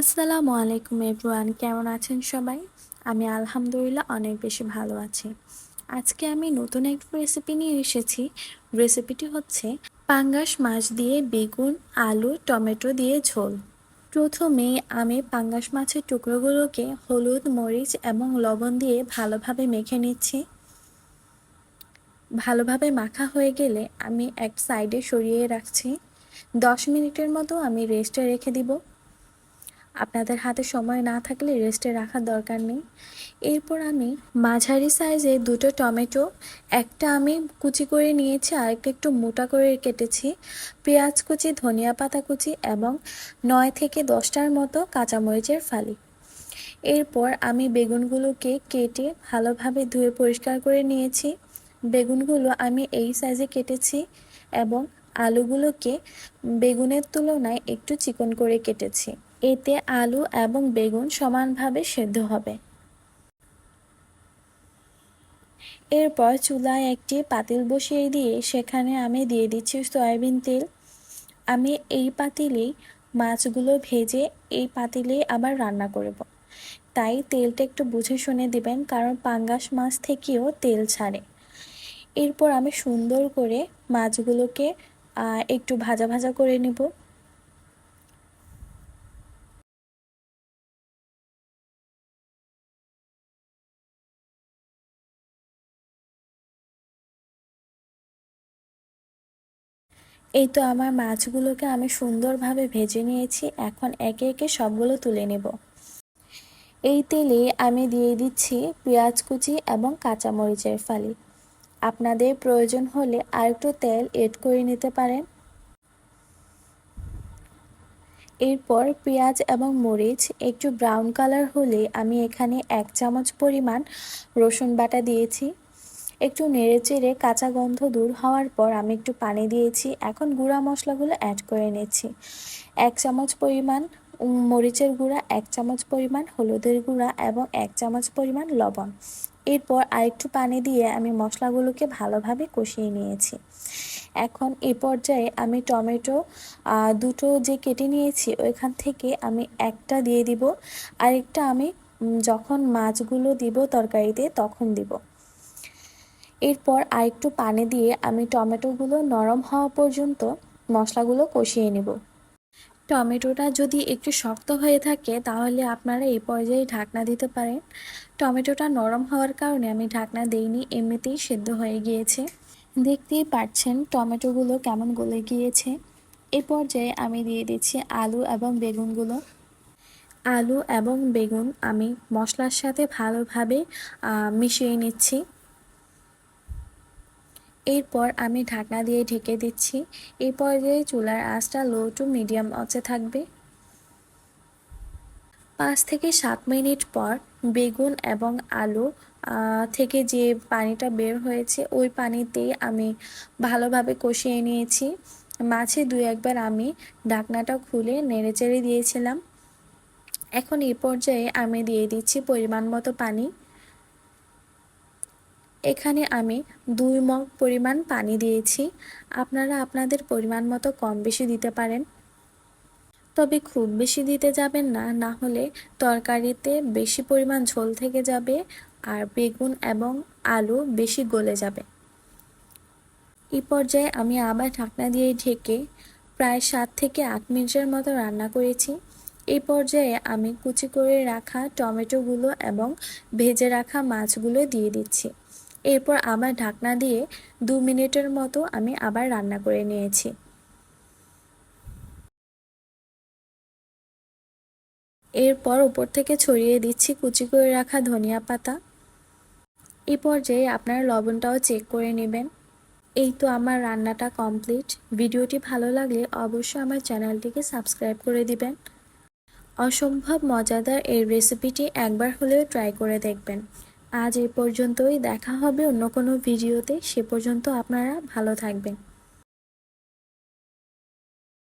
আসসালামু আলাইকুম এভরিওয়ান, কেমন আছেন সবাই? আমি আলহামদুলিল্লাহ অনেক বেশি ভালো আছি। আজকে আমি নতুন একটা রেসিপি নিয়ে এসেছি। রেসিপিটি হচ্ছে পাঙ্গাস মাছ দিয়ে বেগুন, আলু, টমেটো দিয়ে ঝোল। প্রথমে আমি পাঙ্গাস মাছের টুকরোগুলোকে হলুদ, মরিচ এবং লবণ দিয়ে ভালোভাবে মেখে নিচ্ছি। ভালোভাবে মাখা হয়ে গেলে আমি এক সাইডে সরিয়ে রাখছি। দশ মিনিটের মতো আমি রেস্টে রেখে দিব। আপনাদের হাতে সময় না থাকলে রেস্টে রাখার দরকার নেই। এরপর আমি মাঝারি সাইজে দুটো টমেটো, একটা আমি কুচি করে নিয়েছি আর একটা একটু মোটা করে কেটেছি। পেঁয়াজ কুচি, ধনিয়া পাতা কুচি এবং নয় থেকে দশটার মতো কাঁচামরিচের ফালি। এরপর আমি বেগুনগুলোকে কেটে ভালোভাবে ধুয়ে পরিষ্কার করে নিয়েছি। বেগুনগুলো আমি এই সাইজে কেটেছি এবং আলুগুলোকে বেগুনের তুলনায় একটু চিকন করে কেটেছি। এতে আলু এবং বেগুন সমানভাবে সেদ্ধ হবে। এরপর চুলায় একটি পাতিল বসিয়ে দিয়ে সেখানে আমি দিয়ে দিচ্ছি সয়াবিন তেল। আমি এই পাতিলেই মাছগুলো ভেজে এই পাতিলেই আবার রান্না করব। তাই তেলটা একটু বুঝে শুনে দিবেন, কারণ পাঙ্গাস মাছ থেকেও তেল ছাড়ে। এরপর আমি সুন্দর করে মাছগুলোকে একটু ভাজা ভাজা করে নেব। এই তো আমার মাছগুলোকে আমি সুন্দরভাবে ভেজে নিয়েছি, এখন একে একে সবগুলো তুলে নেব। এই তেলে আমি দিয়ে দিচ্ছি পেঁয়াজ কুচি এবং কাঁচামরিচের ফালি। আপনাদের প্রয়োজন হলে আরেকটু তেল এড করে নিতে পারেন। এরপর পেঁয়াজ এবং মরিচ একটু ব্রাউন কালার হলে আমি এখানে এক চামচ পরিমাণ রসুন বাটা দিয়েছি। একটু নেড়ে চেড়ে কাঁচা গন্ধ দূর হওয়ার পর আমি একটু পানি দিয়েছি। এখন গুঁড়া মশলাগুলো অ্যাড করে নিচ্ছি। এক চামচ পরিমাণ মরিচের গুঁড়া, এক চামচ পরিমাণ হলুদের গুঁড়া এবং এক চামচ পরিমাণ লবণ। এরপর আরেকটু পানি দিয়ে আমি মশলাগুলোকে ভালোভাবে কষিয়ে নিয়েছি। এখন এ পর্যায়ে আমি টমেটো দুটো যে কেটে নিয়েছি ওইখান থেকে আমি একটা দিয়ে দিব। আরেকটা আমি যখন মাছগুলো দিব তরকারিতে তখন দিব। এরপর আরেকটু পানি দিয়ে আমি টমেটোগুলো নরম হওয়া পর্যন্ত মশলাগুলো কষিয়ে নেব। টমেটোটা যদি একটু শক্ত হয়ে থাকে, তাহলে আপনারা এই পর্যায়ে ঢাকনা দিতে পারেন। টমেটোটা নরম হওয়ার কারণে আমি ঢাকনা দেইনি, এমনিতেই সেদ্ধ হয়ে গিয়েছে। দেখতেই পাচ্ছেন টমেটোগুলো কেমন গলে গিয়েছে। এই পর্যায়ে আমি দিয়ে দিচ্ছি আলু এবং বেগুনগুলো। আলু এবং বেগুন আমি মশলার সাথে ভালোভাবে মিশিয়ে নিচ্ছি। এরপর আমি ঢাকনা দিয়ে ঢেকে দিচ্ছি। এই পর্যায়ে চুলার আঁচটা লো টু মিডিয়াম আঁচে থাকবে। পাঁচ থেকে সাত মিনিট পর বেগুন এবং আলু থেকে যে পানিটা বের হয়েছে, ওই পানিতেই আমি ভালোভাবে কষিয়ে নিয়েছি। মাছে দু একবার আমি ঢাকনাটা খুলে নেড়েচেড়ে দিয়েছিলাম। এখন এই পর্যায়ে আমি দিয়ে দিচ্ছি পরিমাণ মতো পানি। এখানে আমি দুই মগ পরিমাণ পানি দিয়েছি। আপনারা আপনাদের পরিমাণ মতো কম বেশি দিতে পারেন। তবে খুব বেশি দিতে যাবেন না না হলে তরকারিতে বেশি পরিমাণ ঝোল থেকে যাবে আর বেগুন এবং আলু বেশি গলে যাবে। এই পর্যায়ে আমি আবার ঢাকনা দিয়ে ঢেকে প্রায় সাত থেকে আট মিনিটের মতো রান্না করেছি। এই পর্যায়ে আমি কুচি করে রাখা টমেটোগুলো এবং ভেজে রাখা মাছগুলো দিয়ে দিচ্ছি। এরপর আবার ঢাকনা দিয়ে দু মিনিটের মতো আমি আবার রান্না করে নিয়েছি। এরপর উপর থেকে ছড়িয়ে দিচ্ছি কুচি করে রাখা ধনিয়া পাতা। এই পর্যায়ে আপনার লবণটাও চেক করে নেবেন। এই তো আমার রান্নাটা কমপ্লিট ভিডিওটি ভালো লাগলে অবশ্যই আমার চ্যানেলটিকে সাবস্ক্রাইব করে দিবেন। অসম্ভব মজাদার এই রেসিপিটি একবার হলেও ট্রাই করে দেখবেন। আজ এ পর্যন্তই দেখা হবে অন্য কোনো ভিডিওতে। সে পর্যন্ত আপনারা ভালো থাকবেন।